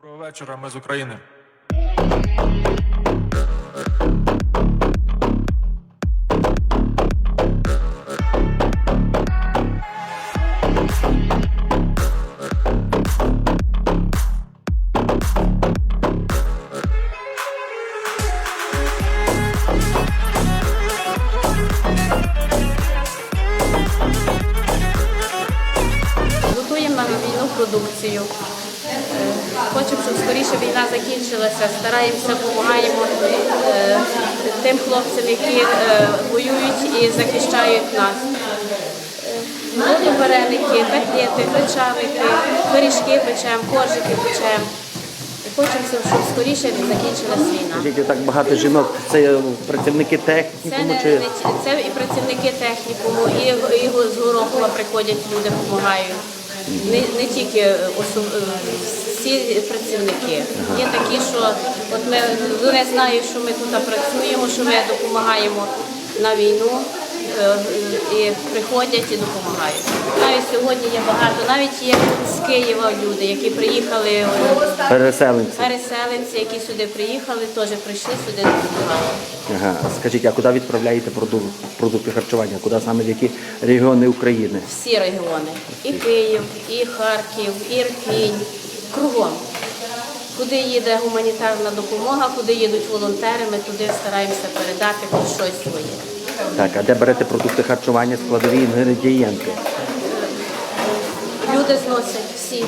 Доброго вечора, ми з України. Готуємо війну продукцію. Хочемо, щоб скоріше війна закінчилася. Стараємося, допомагаємо е, тим хлопцям, які е, воюють і захищають нас. Е, вареники, котлети, печавики, пиріжки печемо, коржики печемо. Хочемо, щоб скоріше закінчилась війна. Скажіть, так багато жінок, це працівники Це, технікуму не, чи це і працівники технікуму, і, і з Горохова приходять люди, допомагають. Не, не тільки особ... всі працівники. Є такі, що от ми вони знають, що ми тут працюємо, що ми допомагаємо на війну. е, І приходять і допомагають. Навіть сьогодні є багато, навіть є з Києва люди, які приїхали, переселенці? переселенці, які сюди приїхали, теж прийшли сюди допомагати. Ага. Скажіть, а куди відправляєте продукти, продукти харчування? Куди саме в які регіони України? всі регіони. І Київ, і Харків, і Ірпінь, кругом. Куди їде гуманітарна допомога, куди їдуть волонтери, ми туди стараємося передати хоч щось своє. Так, а де берете продукти харчування, складові інгредієнти? Люди зносять всі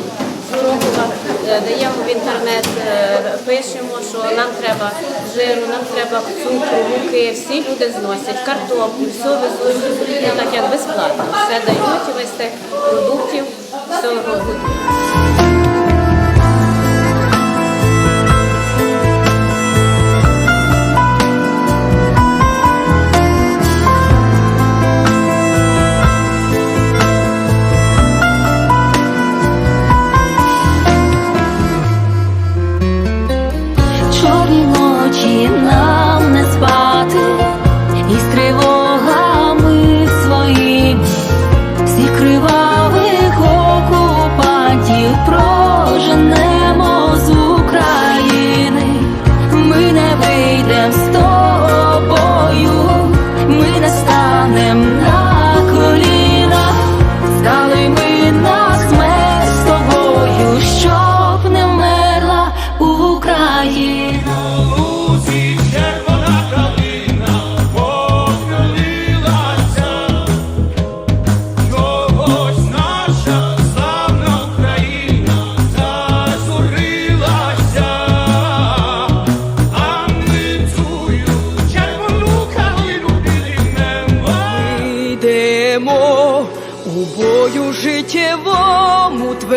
з е, даємо в інтернет, е, пишемо, що нам треба жиру, нам треба цукру, муки, всі люди зносять, картоплю, все везуть, так як безплатно. Все дають і весь тих продуктів, все готують.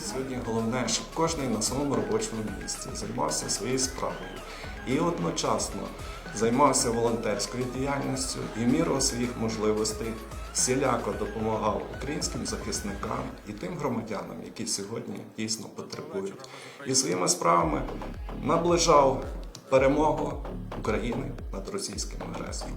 Сьогодні головне, щоб кожен на своєму робочому місці займався своєю справою. І одночасно займався волонтерською діяльністю і міру своїх можливостей всіляко допомагав українським захисникам і тим громадянам, які сьогодні дійсно потребують, і своїми справами наближав перемогу України над російським агресором.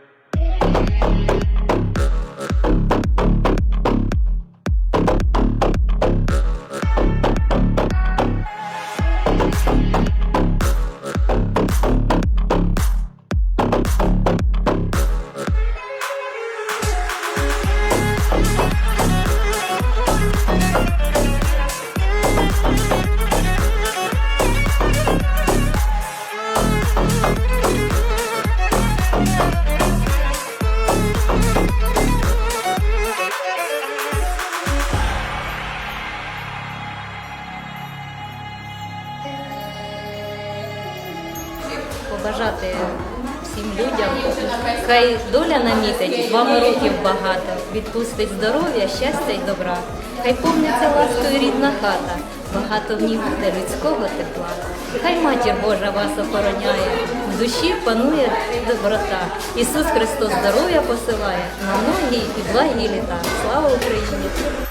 Побажати всім людям. Хай доля намітить, вам років багато, відпустить здоров'я, щастя й добра. Хай повниться ласкою рідна хата, багато в ній буде людського тепла. Хай матір Божа вас охороняє, в душі панує доброта. Ісус Христос здоров'я посилає на многі і благі літа. Слава Україні!